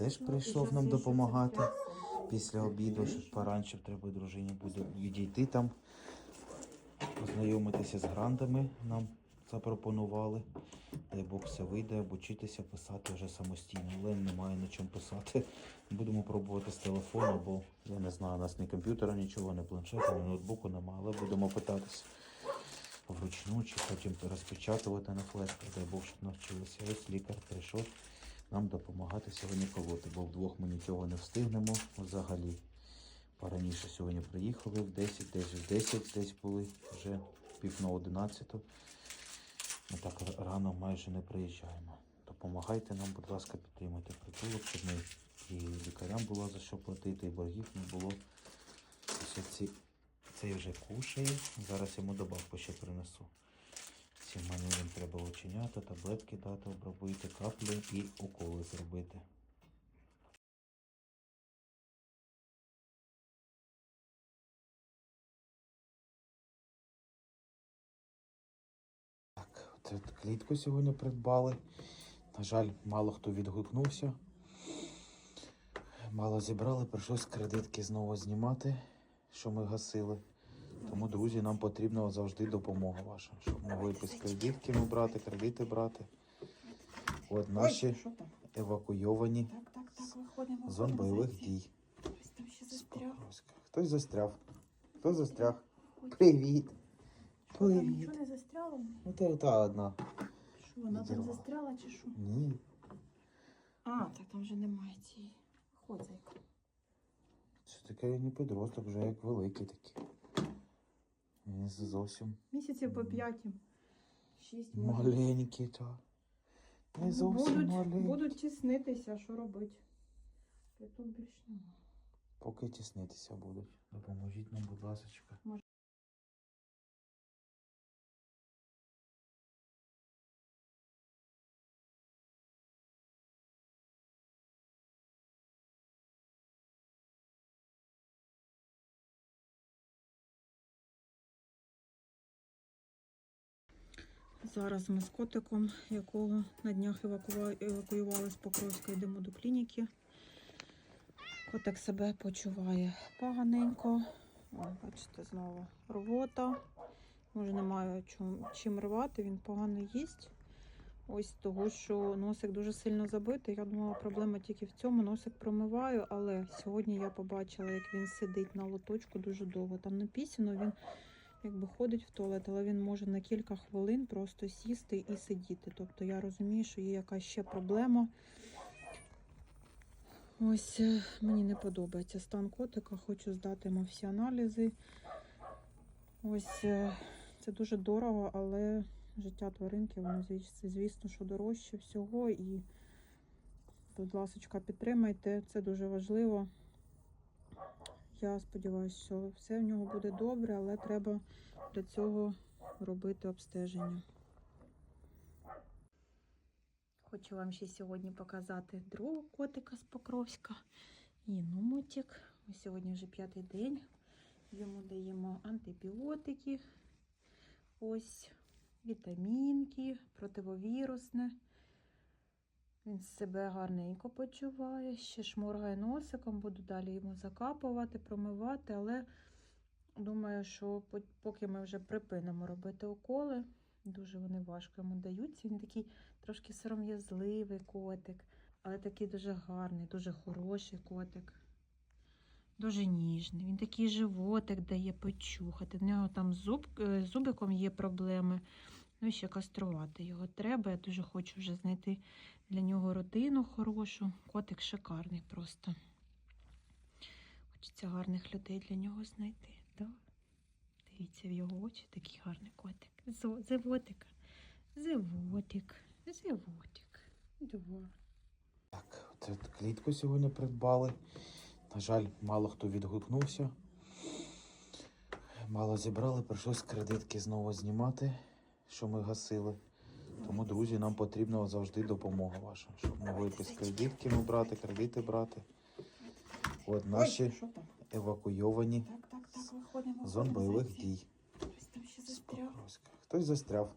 теж прийшов нам допомагати. Після обіду, щоб поранче треба дружині буде відійти там, познайомитися з грантами нам запропонували. Дай Бог все вийде, обучитися писати вже самостійно, але немає на чому писати. Будемо пробувати з телефону, бо я не знаю, у нас ні комп'ютера, нічого, ні планшета, ні ноутбуку немає, але будемо питатися вручну чи потім розпечатувати на флешку. Дай Бог, щоб навчилися. Ось лікар прийшов нам допомагати сьогодні колоти, бо вдвох ми нічого не встигнемо взагалі. Пораніше сьогодні приїхали в 10, десь в 10 десь були, вже пів на 11. Ми так рано майже не приїжджаємо. Допомагайте нам, будь ласка, підтримуйте притулок, щоб ми і лікарям було за що платити, і боргів не було. Ось ці, цей вже кушає. Зараз йому добавку ще принесу. Ці мені їм треба оченята, таблетки дати, обробити, каплі і уколи зробити. Так, от клітку сьогодні придбали. На жаль, мало хто відгукнувся. Мало зібрали, прийшлось кредитки знову знімати, що ми гасили. Тому, друзі, нам потрібна завжди допомога ваша, щоб могли без кредитками брати, кредити брати. От наші евакуйовані з зон бойових дій. Хтось застряв. Хто застряг? Привіт. Привіт. нічого не застряло? Ота та одна. Що, вона там застряла чи що? Ні. А, так там вже немає цієї. Ходь, зайка. Це таке не підросток, вже як великий такий. Зовсім Місяців по п'яті. Шість може. Маленькі, так. Не зовсім будуть, маленькі. будуть тіснитися, що робити? Тут більш нема. Поки тіснитися будуть. Допоможіть нам, будь ласка. Зараз ми з котиком, якого на днях евакуювали з Покровська, йдемо до клініки. Котик себе почуває поганенько. О, бачите, знову рвота. Може, немає чим, чим рвати, він погано їсть. Ось того, що носик дуже сильно забитий. Я думала, проблема тільки в цьому. Носик промиваю, але сьогодні я побачила, як він сидить на лоточку дуже довго. Там написано, він якби ходить в туалет, але він може на кілька хвилин просто сісти і сидіти. Тобто я розумію, що є якась ще проблема. Ось е, мені не подобається стан котика, хочу здати йому всі аналізи. Ось е, це дуже дорого, але життя тваринки, воно звісно, що дорожче всього. І, будь ласка, підтримайте, це дуже важливо. Я сподіваюся, що все в нього буде добре, але треба для цього робити обстеження. Хочу вам ще сьогодні показати другого котика з Покровська. Єномотик. Ось сьогодні вже п'ятий день. Йому даємо антибіотики, ось вітамінки, противовірусне. Він себе гарненько почуває, ще шморгає носиком, буду далі йому закапувати, промивати, але думаю, що поки ми вже припинимо робити уколи, дуже вони важко йому даються. Він такий трошки сором'язливий котик, але такий дуже гарний, дуже хороший котик. Дуже ніжний. Він такий животик дає почухати. В нього там зуб, е, зубиком є проблеми. Ну ще каструвати його треба. Я дуже хочу вже знайти для нього родину хорошу. Котик шикарний просто. Хочеться гарних людей для нього знайти. Да? Дивіться в його очі, такий гарний котик. Зивотик. Зивотик. Зивотик. Два. Так, от клітку сьогодні придбали. На жаль, мало хто відгукнувся. Мало зібрали, прийшлось кредитки знову знімати, що ми гасили. Тому, друзі, нам потрібна завжди допомога ваша, щоб могли без кредитками брати, кредити брати. От наші евакуйовані з зон бойових дій. Хтось з. Застряв.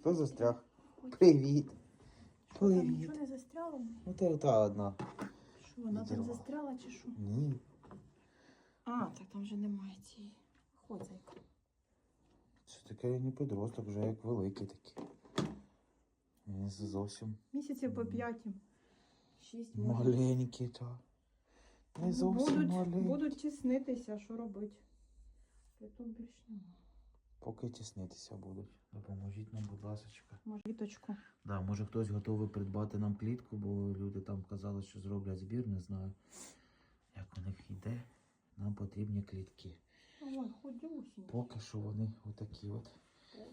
Хто застряг? Ой, Привіт. що не застряло? Ота та одна. Що вона там застряла чи що? Ні. А, так там вже немає цієї. Ходзайка. Це таке не підросток, вже як великий такий. Він зовсім Місяців по п'ятім. Шість може. маленький, так. Не зовсім будуть, маленький. будуть тіснитися, що робити? Тут більш немає. Поки тіснитися будуть. Допоможіть нам, будь ласка. Може, віточку. Да, може хтось готовий придбати нам клітку, бо люди там казали, що зроблять збір, не знаю, як у них йде. Нам потрібні клітки. Ой, ходюсінькі. Поки що вони отакі от.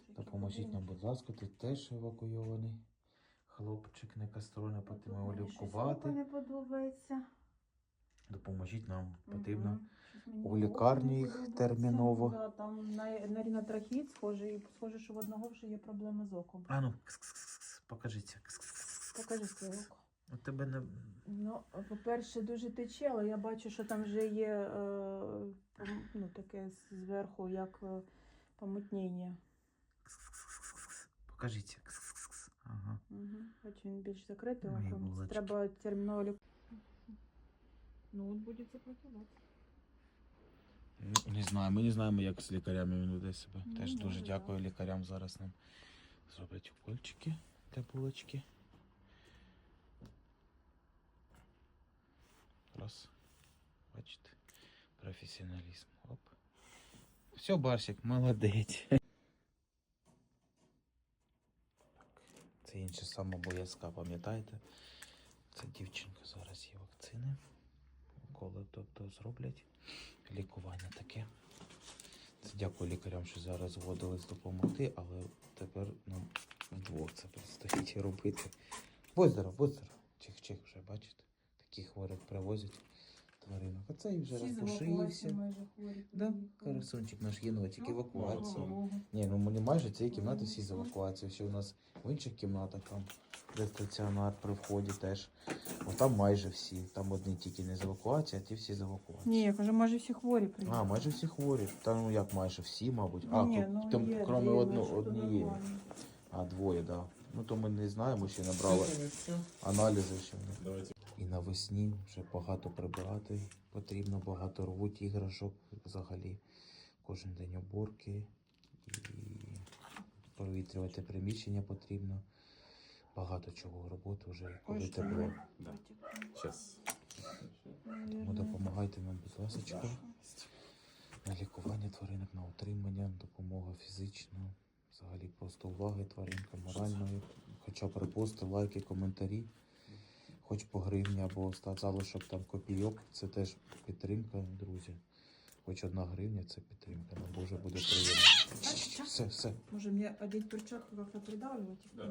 Допоможіть нам, будь ласка, тут теж евакуйований. Хлопчик не кастрольно, потрібно його лікувати. не подобається. Допоможіть нам, потрібно. У лікарню їх терміново. Да, там на, на рінотрахіт схоже, і схоже, що в одного вже є проблеми з оком. А ну, покажіться. Покажи своє око. У тебе не. Ну, по-перше, дуже тече, але я бачу, що там вже є е, ну, таке зверху, як е, помутнення. Кс-кс-кс-кс. Ага. Угу. Бачу, він більш закритий Треба терміново лікувати. Ну, от буде. Ну, Не знаю, ми не знаємо, як з лікарями він веде себе. Ну, Теж дуже може, дякую лікарям. Зараз нам зроблять укольчики для булочки. Раз. Бачите? Професіоналізм. Оп. Все, Барсик, молодець. Це інша сама боязка, пам'ятаєте? Це дівчинка, зараз є вакцини. Уколи тобто зроблять. Лікування таке. Це дякую лікарям, що зараз згодились допомогти, але тепер нам вдвох це предстоїть робити. Будь здоров, будь здоров. Чих-чих вже, бачите? Таких хворих привозять тваринок. А цей вже розпушився. Да, Карасончик наш єнотик, Ну, евакуація. Ні, ну ми не майже цієї кімнати всі з евакуацією. Ще у нас в інших кімнатах там, де стаціонар при вході теж. О, там майже всі. Там одні тільки не з евакуації, а ті всі з евакуації. Ні, я кажу, майже всі хворі А, майже всі хворі. Та ну як майже всі, мабуть. А, Ні, тут, ну, там, є крім дві, одно, значить, однієї. нормально. А, двоє, так. Да. Ну то ми не знаємо, ще не брали аналізи ще. Давайте. І навесні вже багато прибирати потрібно, багато рвуть іграшок взагалі. Кожен день уборки і провітрювати приміщення потрібно. Багато чого роботи вже коли тепло. Да. Сейчас. Тому допомагайте нам, будь ласка, на лікування тваринок, на утримання, допомога фізична, взагалі просто уваги тваринкам, моральної, хоча б репости, лайки, коментарі, хоч по гривні або ста- залишок там копійок, це теж підтримка, друзі. Хоч одна гривня це підтримка, нам дуже буде приємно. Все, все, Може мне одеть перчатку, как-то придавливать их Да.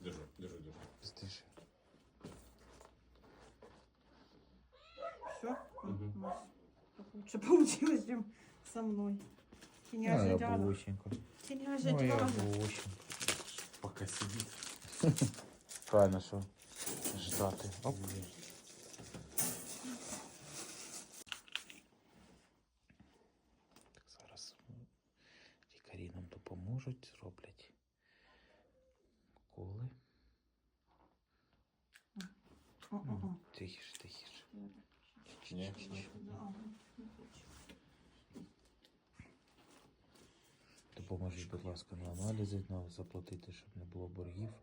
Держу, держу, держу. стише. Все? Мгм. Лучше получилось, чем со мной. Булоченька. Тіня Моя життя. булоченька. Пока сидит. Правильно, що ждати. Оп. Так, зараз лікарі нам допоможуть, зроблять уколи. О-о-о. Тихіше, тихіше. Допоможіть, будь ласка, на аналізи, на заплатити, щоб не було боргів.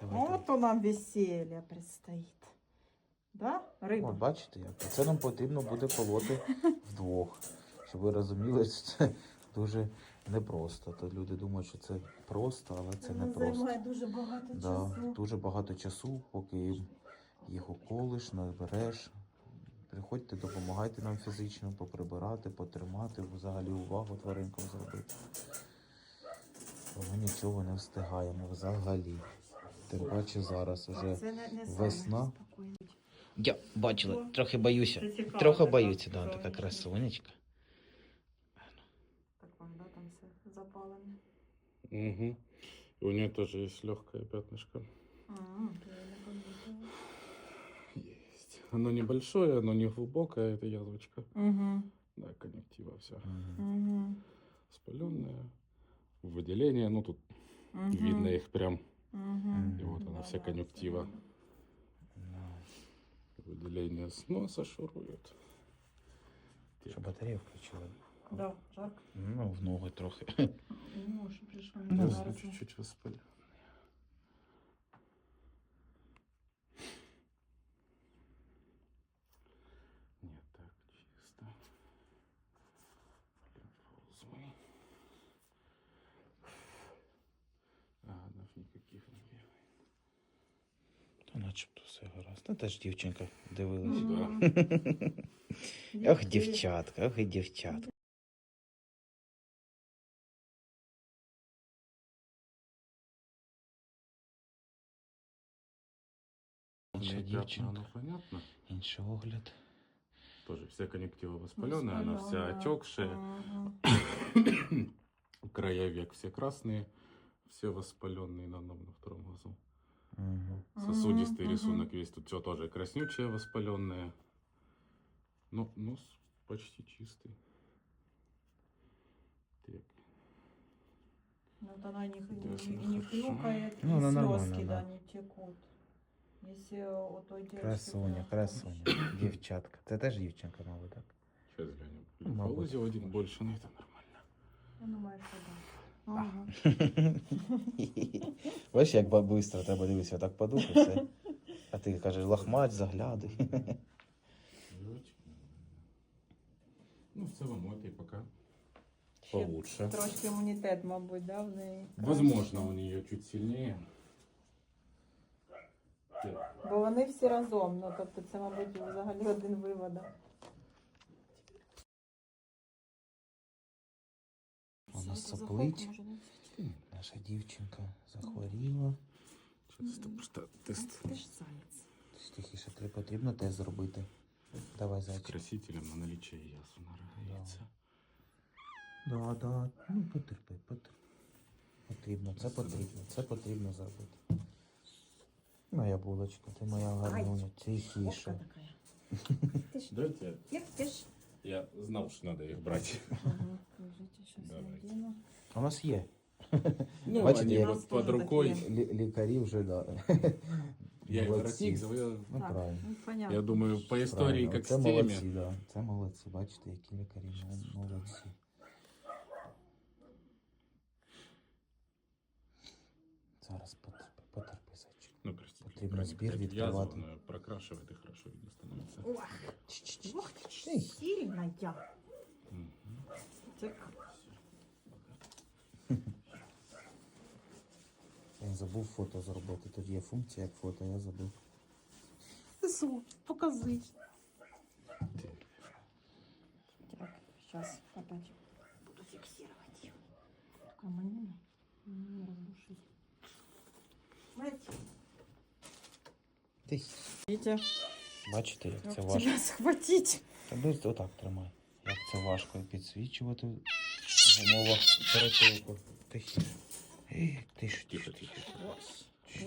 Давайте. Вот то нам веселье предстоит. Да, рыба? От бачите, як це нам потрібно буде колоти вдвох. Щоб ви розуміли, що це дуже непросто. То люди думають, що це просто, але це не просто. Займає дуже багато Да, часу. дуже багато часу, поки їх уколиш, набереш. Приходьте, допомагайте нам фізично поприбирати, потримати, взагалі увагу тваринкам зробити. Бо ми нічого не встигаємо взагалі. Тим паче зараз уже Це не, не весна. саме спокійно. Я бачила, О, трохи боюся. Це цікаво, Трохи така боюся, да, така сонечка. красунечка. Так вам, да, там все запалене. Угу. У нее тоже есть легкое пятнышко. А, я не помітила. Есть. Оно небольшое, оно не глубокое, это язвочка. Угу. Да, конъюнктива вся Мгм. Угу. спаленная. Выделение, ну тут видно их прям. Угу. И вот она вся конъюнктива. Да. Выделение с носа шурует. Що батарею включила? Да, жарко. Ну, в ноги трохи. Ну, що прийшло Ну, зараз. чуть-чуть воспален. все гаразд. Ну теж дівчинка дивилась. Мгм. Ох, дівчатка, ох і дівчатка. Інша Пятна, оно дівчинка, понятно. інший огляд. Тоже вся конъюнктива воспаленная, она вся отекшая. Мгм. Края век все красные, все воспаленные на одном, на втором глазу. Угу. Сосудистый Мгм, рисунок весь тут все тоже краснючее, воспаленное. Ну, нос почти чистый. Так. Ну, вот она не, не, не хрюкает, Ну, и она слезки, да, да. не текут. Если у той девочки... Красуня, да, красуня. Дівчатка. Це теж дівчинка, мабуть, так? Сейчас глянем. Ну, один больше, но это нормально. Я думаю, що да. Ага. Бачиш, як бабистро тебе дивися, так подумав, все. А ти кажеш, лахмач, заглядуй. Ну, в целом, вот пока Ще получше. Трошки імунітет, мабуть, да, в неї. Возможно, у нее чуть сильнее. Бо вони всі разом, ну тобто це, мабуть, взагалі один виводок. Вона соплить. Наша дівчинка захворіла. Это тест. Тихіше, тобі потрібно тест зробити. Давай, зайчик. красителем на наличие язв на роговице. Да, да. Ну, потерпи, потерпи. Потрібно, це потрібно, це потрібно зробити. Моя булочка, ти моя гарнуня, тихіше. Дайте. Ж? Я знал, что надо их брать. Лежите, щас Давайте. надіну. У нас є. Ну, Бачите, они як- вот под рукой. Лі- лікарі вже, да. Я и Молодці. воротник взял, я, Ну, Так, правильно. ну, понятно. я думаю, по истории, Правильно. как Це с теми. молодці, да. Це молодці. Бачите, які лікарі мол- молодці. Зараз потерпи, потерпи, зайчик. Ну, простите. Потрібно крайне збір какая-то відкривати. язва, она прокрашивает и хорошо видно становится. Ох, Чш-чш-чш. ох ти ж Ей. сильна я. Мгм. Так. забув фото зробити. Тут є функція як фото, я забув. Су, покажи. Так, сейчас опять буду фиксировать ее. Только мне не Ти. Витя, Бачите, як це важко. тебя схватить? Та десь отак тримай. Як це важко підсвічувати в умовах перетилку. Тихіше. Ей, Тише, тише, тише.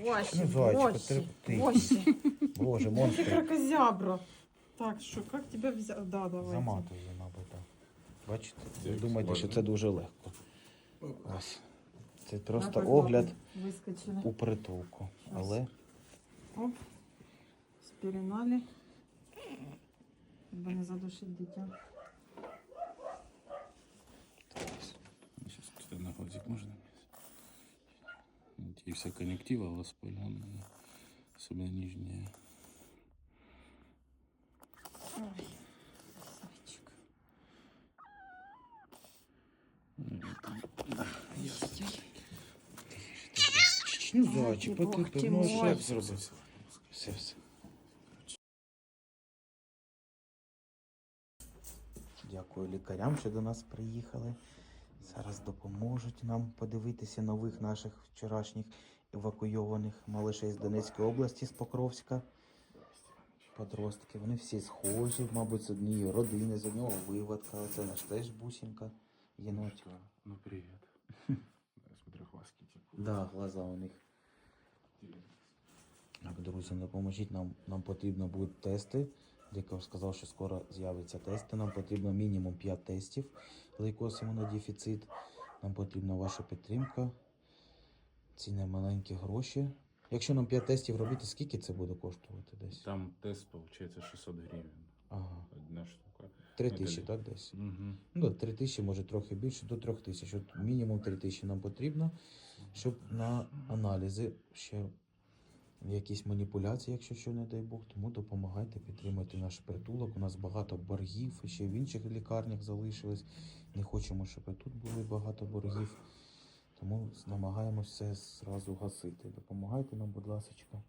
Вася, Ну, зайчик, Вася, терпи. Вася. Боже, Ты монстр. кракозябра. Так, что, как тебя взял? Да, давай. Заматує, мабуть, так. Бачите? Ви Так, думаєте, що ладно. це дуже легко. Ось. Це просто Так, огляд Выскочили. у притулку. Але Оп. Спеленали. Чтобы не задушить дитя. Вся конъюнктива воспаленная, особенно нижняя. Ой, зайчик. ну, зайчик, потерпи, ну що зробив? Все, все. Дякую лікарям, що до нас приїхали. Зараз допоможуть нам подивитися нових наших вчорашніх евакуйованих малишей з Донецької області, з Покровська. подростки. Вони всі схожі, мабуть, з однієї родини, з одного виводка. Оце наш теж бусинка. Єнотик. Ну, привет. Я смотрю, глазки текут. Да, глаза у них. Так, друзі, допоможіть нам. Нам потрібно будуть тести. Лікар сказав, що скоро з'являться тести. Нам потрібно мінімум 5 тестів лейкоз імунодефіцит. Нам потрібна ваша підтримка. Ці немаленькі гроші. Якщо нам 5 тестів робити, скільки це буде коштувати десь? Там тест получается 600 гривен. Ага. Одна штука. 3 Ну, тисячі, так, десь? Угу. Ну, 3 тисячі, може трохи більше, до 3 тисяч. От мінімум 3 тисячі нам потрібно, щоб на аналізи ще якісь маніпуляції, якщо що, не дай Бог, тому допомагайте, підтримайте наш притулок. У нас багато боргів, ще в інших лікарнях залишилось. Не хочемо, щоб і тут були багато боргів. Тому намагаємося все зразу гасити. Допомагайте нам, будь ласка.